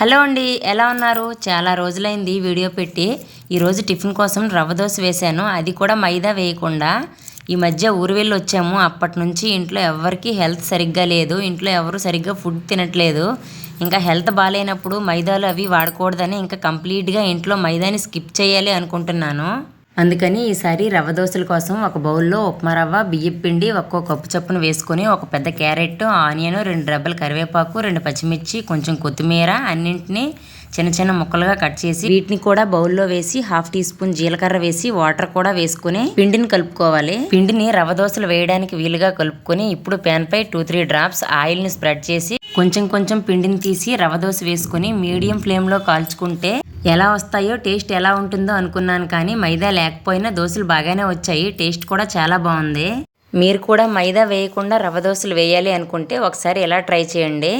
Hello అండి ఎలా ఉన్నారు? చాలా రోజులైంది వీడియో పెట్టి. ఈరోజు టిఫిన్ కోసం రవ్వ దోశ వేశాను. అది కూడా మైదా వేయకుండా. ఈ మధ్య ఊరు వెళ్ళి వచ్చాము. అప్పటి నుంచి ఇంట్లో ఎవరికి హెల్త్ సరిగ్గా లేదు. ఇంట్లో ఎవరు సరిగ్గా ఫుడ్ తినట్లేదు. ఇంకా హెల్త్ బాగాలేనప్పుడు మైదాలు అవి వాడకూడదని ఇంకా కంప్లీట్గా ఇంట్లో మైదాని స్కిప్ చేయాలి అనుకుంటున్నాను. అందుకని ఈసారి రవ్వ దోశల కోసం ఒక బౌల్లో ఉప్మా రవ్వ బియ్యం పిండి ఒక్కో కప్పు చప్పున వేసుకొని ఒక పెద్ద క్యారెట్ ఆనియన్ రెండు రెబ్బల కరివేపాకు రెండు పచ్చిమిర్చి కొంచెం కొత్తిమీర అన్నింటినీ చిన్న చిన్న ముక్కలుగా కట్ చేసి వీటిని కూడా బౌల్లో వేసి హాఫ్ టీ స్పూన్ జీలకర్ర వేసి వాటర్ కూడా వేసుకుని పిండిని కలుపుకోవాలి. పిండిని రవ్వ దోశలు వేయడానికి వీలుగా కలుపుకొని ఇప్పుడు ప్యాన్ పై టూ త్రీ డ్రాప్స్ ఆయిల్ని స్ప్రెడ్ చేసి కొంచెం కొంచెం పిండిని తీసి రవ్వ దోశ వేసుకుని మీడియం ఫ్లేమ్లో కాల్చుకుంటే ఎలా వస్తాయో టేస్ట్ ఎలా ఉంటుందో అనుకున్నాను కానీ మైదా లేకపోయినా దోశలు బాగానే వచ్చాయి. టేస్ట్ కూడా చాలా బాగుంది. మీరు కూడా మైదా వేయకుండా రవ్వ దోశలు వేయాలి అనుకుంటే ఒకసారి ఎలా ట్రై చేయండి.